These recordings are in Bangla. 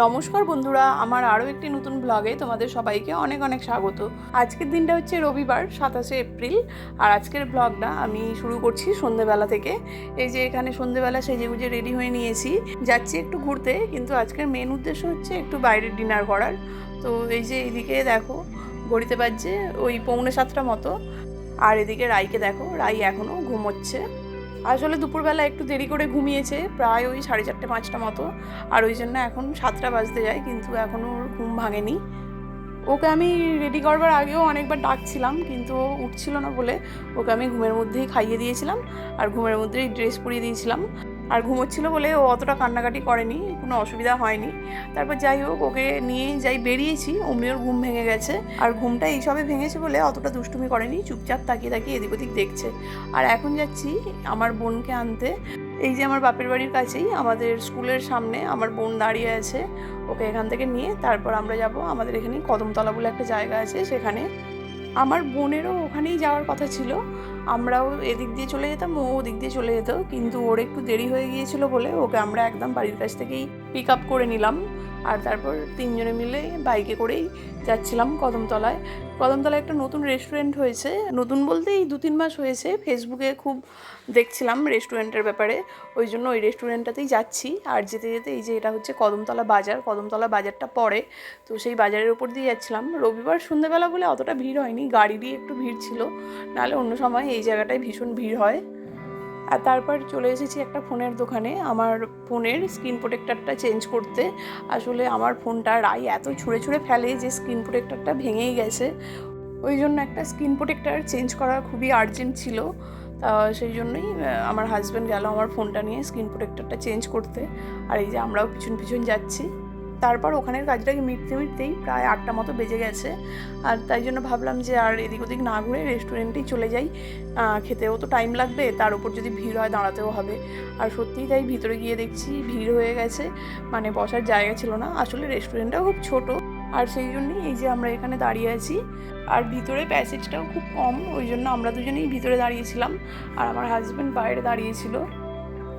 নমস্কার বন্ধুরা, আমার আরও একটি নতুন ব্লগে তোমাদের সবাইকে অনেক অনেক স্বাগত। আজকের দিনটা হচ্ছে রবিবার, সাতাশে এপ্রিল, আর আজকের ব্লগটা আমি শুরু করছি সন্ধেবেলা থেকে। এই যে এখানে সন্ধেবেলা সেজে গুজে রেডি হয়ে নিয়েছি, যাচ্ছি একটু ঘুরতে, কিন্তু আজকের মেন উদ্দেশ্য হচ্ছে একটু বাইরে ডিনার করার। তো এই যে এইদিকে দেখো, ঘড়িতে বাজছে ওই পৌনে সাতটা মতো, আর এদিকে রাইকে দেখো, রাই এখনও ঘুমোচ্ছে। আসলে দুপুরবেলা একটু দেরি করে ঘুমিয়েছে, প্রায় ওই সাড়ে চারটে, পাঁচটা মতো। আর ওই জন্য এখন সাতটা বাজতে যায়, কিন্তু এখনও ওর ঘুম ভাঙেনি। ওকে আমি রেডি করবার আগেও অনেকবার ডাকছিলাম, কিন্তু ও উঠছিল না বলে ওকে আমি ঘুমের মধ্যেই খাইয়ে দিয়েছিলাম। আর ঘুমের মধ্যেই ড্রেস পরিয়ে দিয়েছিলাম। আর ঘুমোচ্ছিল বলে ও অতটা কান্নাকাটি করেনি, কোনো অসুবিধা হয়নি। তারপর যাই হোক, ওকে নিয়ে যাই বেরিয়েছি অমনি ঘুম ভেঙে গেছে। আর ঘুমটা এইসবে ভেঙেছে বলে অতটা দুষ্টুমি করেনি, চুপচাপ তাকিয়ে তাকিয়ে এদিক ওদিক দেখছে। আর এখন যাচ্ছি আমার বোনকে আনতে। এই যে আমার বাপের বাড়ির কাছেই, আমাদের স্কুলের সামনে আমার বোন দাঁড়িয়ে আছে। ওকে এখান থেকে নিয়ে তারপর আমরা যাব আমাদের এখানে কদমতলা বলে একটা জায়গা আছে, সেখানে। আমার বোনেরও ওখানেই যাওয়ার কথা ছিল। আমরাও এদিক দিয়ে চলে যেতাম, ও ওদিক দিয়ে চলে যেত। কিন্তু ওর একটু দেরি হয়ে গিয়েছিল বলে ওকে আমরা একদম বাড়ির কাছ থেকেই পিক আপ করে নিলাম। আর তারপর তিনজনে মিলে বাইকে করেই যাচ্ছিলাম কদমতলায়। কদমতলায় একটা নতুন রেস্টুরেন্ট হয়েছে। নতুন বলতে এই দু তিন মাস হয়েছে। ফেসবুকে খুব দেখছিলাম রেস্টুরেন্টের ব্যাপারে। ওই জন্য ওই রেস্টুরেন্টটাতেই যাচ্ছি। আর যেতে যেতে এই যে এটা হচ্ছে কদমতলা বাজার, কদমতলা বাজারটা পড়ে। তো সেই বাজারের উপর দিয়ে যাচ্ছিলাম। রবিবার সন্ধ্যেবেলা বলে অতটা ভিড় হয়নি। গাড়িরই একটু ভিড় ছিল। নাহলে অন্য সময় এই জায়গাটায় ভীষণ ভিড় হয়। আর তারপর চলে এসেছি একটা ফোনের দোকানে। আমার ফোনের স্ক্রিন প্রোটেক্টরটা চেঞ্জ করতে। আসলে আমার ফোনটা রাই এত ছুঁড়ে ছুঁড়ে ফেলে যে স্ক্রিন প্রোটেক্টরটা ভেঙেই গেছে। ওই জন্য একটা স্ক্রিন প্রোটেক্টর চেঞ্জ করা খুবই আর্জেন্ট ছিল। তা সেই জন্যই আমার হাজব্যান্ড গেল আমার ফোনটা নিয়ে স্ক্রিন প্রোটেক্টরটা চেঞ্জ করতে। আর এই যে আমরাও পিছন পিছন যাচ্ছি। তারপর ওখানের কাজটাকে মিটতে মিটতেই প্রায় আটটা মতো বেজে গেছে। আর তাই জন্য ভাবলাম যে আর এদিক ওদিক না ঘুরে রেস্টুরেন্টেই চলে যাই। খেতেও তো টাইম লাগবে, তার উপর যদি ভিড় হয় দাঁড়াতেও হবে। আর সত্যিই তাই ভিতরে গিয়ে দেখছি ভিড় হয়ে গেছে মানে বসার জায়গা ছিল না। আসলে রেস্টুরেন্টটা খুব ছোট, আর সেই জন্যই এই যে আমরা এখানে দাঁড়িয়ে আছি। আর ভিতরে প্যাসেজটাও খুব কম, ওই জন্য আমরা দুজনেই ভিতরে দাঁড়িয়েছিলাম। আর আমার হাজব্যান্ড বাইরে দাঁড়িয়েছিল।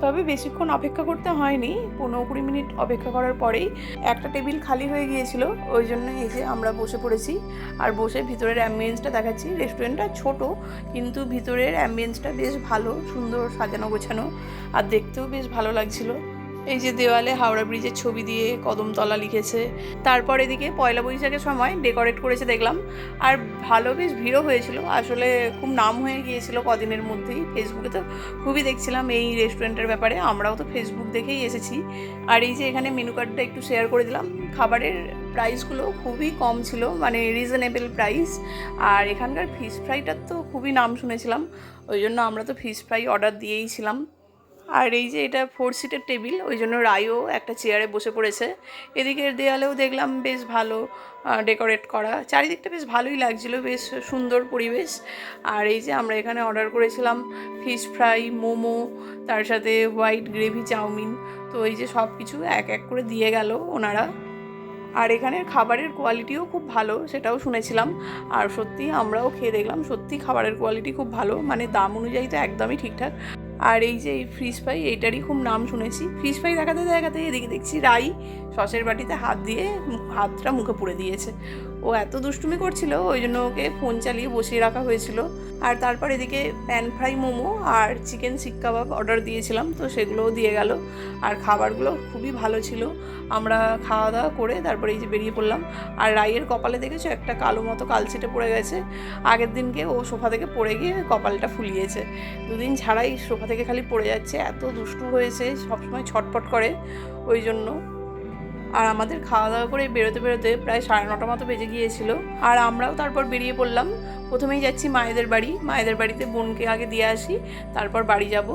তবে বেশিক্ষণ অপেক্ষা করতে হয়নি। পনেরো কুড়ি মিনিট অপেক্ষা করার পরেই একটা টেবিল খালি হয়ে গিয়েছিল। ওই জন্য এই যে আমরা বসে পড়েছি। আর বসে ভিতরের অ্যাম্বিয়েন্সটা দেখাচ্ছি। রেস্টুরেন্টটা ছোট, কিন্তু ভিতরের অ্যাম্বিয়েন্সটা বেশ ভালো, সুন্দর সাজানো গোছানো। আর দেখতেও বেশ ভালো লাগছিল। এই যে দেওয়ালে হাওড়া ব্রিজের ছবি দিয়ে কদমতলা লিখেছে। তারপর এদিকে পয়লা বৈশাখের সময় ডেকোরেট করেছে দেখলাম। আর ভালো বেশ ভিড়ও হয়েছিল। আসলে খুব নাম হয়ে গিয়েছিল কদিনের মধ্যেই। ফেসবুকে তো খুবই দেখছিলাম এই রেস্টুরেন্টের ব্যাপারে। আমরাও তো ফেসবুক দেখেই এসেছি। আর এই যে এখানে মেনু কার্ডটা একটু শেয়ার করে দিলাম। খাবারের প্রাইসগুলো খুবই কম ছিল মানে রিজনেবল প্রাইস আর এখানকার ফিশ ফ্রাইটার তো খুবই নাম শুনেছিলাম। ওই জন্য আমরা তো ফিশ ফ্রাই অর্ডার দিয়েইছিলাম আর এই যে এটা ফোর সিটের টেবিল ওই জন্য রায়ও একটা চেয়ারে বসে পড়েছে। এদিকের দেয়ালেও দেখলাম বেশ ভালো ডেকোরেট করা। চারিদিকটা বেশ ভালোই লাগছিল, বেশ সুন্দর পরিবেশ। আর এই যে আমরা এখানে অর্ডার করেছিলাম ফিশ ফ্রাই মোমো, তার সাথে হোয়াইট গ্রেভি চাউমিন। তো এই যে সব কিছু এক এক করে দিয়ে গেল ওনারা। আর এখানের খাবারের কোয়ালিটিও খুব ভালো, সেটাও শুনেছিলাম। আর সত্যি আমরাও খেয়ে দেখলাম, সত্যি খাবারের কোয়ালিটি খুব ভালো। মানে দাম অনুযায়ী তো একদমই ঠিকঠাক। আর এই যে এই ফ্রিজ ফ্রাই এইটারই খুব নাম শুনেছি। ফ্রিজ ফ্রাই দেখাতে দেখাতে এদিকে দেখছি রাই সসের বাটিতে হাত দিয়ে হাতটা মুখে পুড়ে দিয়েছে। ও এত দুষ্টুমি করছিল, ওই জন্য ওকে ফোন চালিয়ে বসিয়ে রাখা হয়েছিল। আর তারপর এদিকে প্যান ফ্রাই মোমো আর চিকেন শিক কাবাব অর্ডার দিয়েছিলাম, তো সেগুলোও দিয়ে গেল। আর খাবারগুলো খুবই ভালো ছিল। আমরা খাওয়া দাওয়া করে তারপরে এই যে বেরিয়ে পড়লাম। আর রাইয়ের কপালে দেখেছ, একটা কালো মতো কালচিটে পড়ে গেছে। আগের দিনকে ও সোফা থেকে পড়ে গিয়ে কপালটা ফুলিয়েছে। দুদিন ছাড়াই সোফা থেকে খালি পড়ে যাচ্ছে, এত দুষ্টু হয়েছে, সবসময় ছটপট করে। ওই জন্য আর আমাদের খাওয়া দাওয়া করে বেরোতে বেরোতে প্রায় সাড়ে নটা মতো বেজে গিয়েছিল। আর আমরাও তারপর বেরিয়ে পড়লাম। প্রথমেই যাচ্ছি মায়েদের বাড়ি। মায়েদের বাড়িতে বোনকে আগে দিয়ে আসি, তারপর বাড়ি যাব।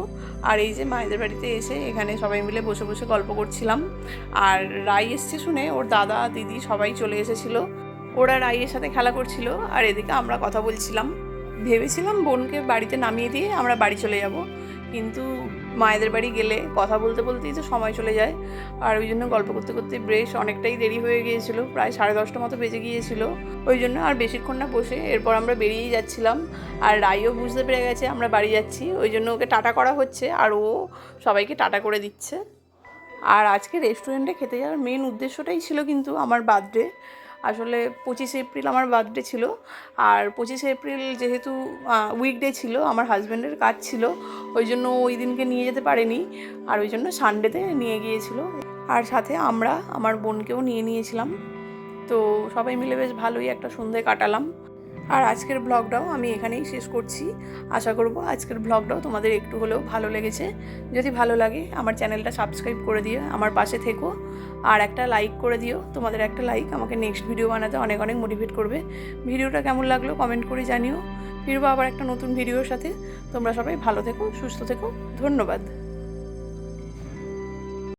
আর এই যে মায়েদের বাড়িতে এসে এখানে সবাই মিলে বসে বসে গল্প করছিলাম। আর রাই এসছে শুনে, ওর দাদা, দিদি সবাই চলে এসেছিল। ওরা রাইয়ের সাথে খেলা করছিল, আর এদিকে আমরা কথা বলছিলাম। ভেবেছিলাম বোনকে বাড়িতে নামিয়ে দিয়ে আমরা বাড়ি চলে যাব। কিন্তু মায়েদের বাড়ি গেলে কথা বলতে বলতেই তো সময় চলে যায়। আর ওই জন্য গল্প করতে করতে বেশ অনেকটাই দেরি হয়ে গিয়েছিল, প্রায় সাড়ে দশটা মতো বেজে গিয়েছিল। ওই জন্য আর বেশিক্ষণ না বসে এরপর আমরা বেরিয়েই যাচ্ছিলাম আর রাইও বুঝতে পেরে গেছে আমরা বাড়ি যাচ্ছি। ওই জন্য ওকে টাটা করা হচ্ছে আর ও সবাইকে টাটা করে দিচ্ছে। আর আজকে রেস্টুরেন্টে খেতে যাওয়ার মেন উদ্দেশ্যটাই ছিল কিন্তু আমার বার্থডে আসলে পঁচিশে এপ্রিল আমার বার্থডে ছিল। আর পঁচিশে এপ্রিল যেহেতু উইকডে ছিল, আমার হাজব্যান্ডের কাজ ছিল, ওই জন্য ওই দিনকে নিয়ে যেতে পারেনি। আর ওই জন্য সানডেতে নিয়ে গিয়েছিল। আর সাথে আমরা, আমার বোনকেও নিয়ে নিয়েছিলাম। তো সবাই মিলে বেশ ভালোই একটা সন্ধে কাটালাম। আর আজকের ব্লগটাও আমি এখানেই শেষ করছি। আশা করব আজকের ব্লগটাও তোমাদের একটু হলেও ভালো লেগেছে। যদি ভালো লাগে আমার চ্যানেলটা সাবস্ক্রাইব করে দিও, আমার পাশে থেকো। আর একটা লাইক করে দিও, তোমাদের একটা লাইক আমাকে নেক্সট ভিডিও বানাতে অনেক অনেক মোটিভেট করবে। ভিডিওটা কেমন লাগল কমেন্ট করে জানিও। ফিরবো আবার একটা নতুন ভিডিওর সাথে। তোমরা সবাই ভালো থেকো, সুস্থ থেকো। ধন্যবাদ।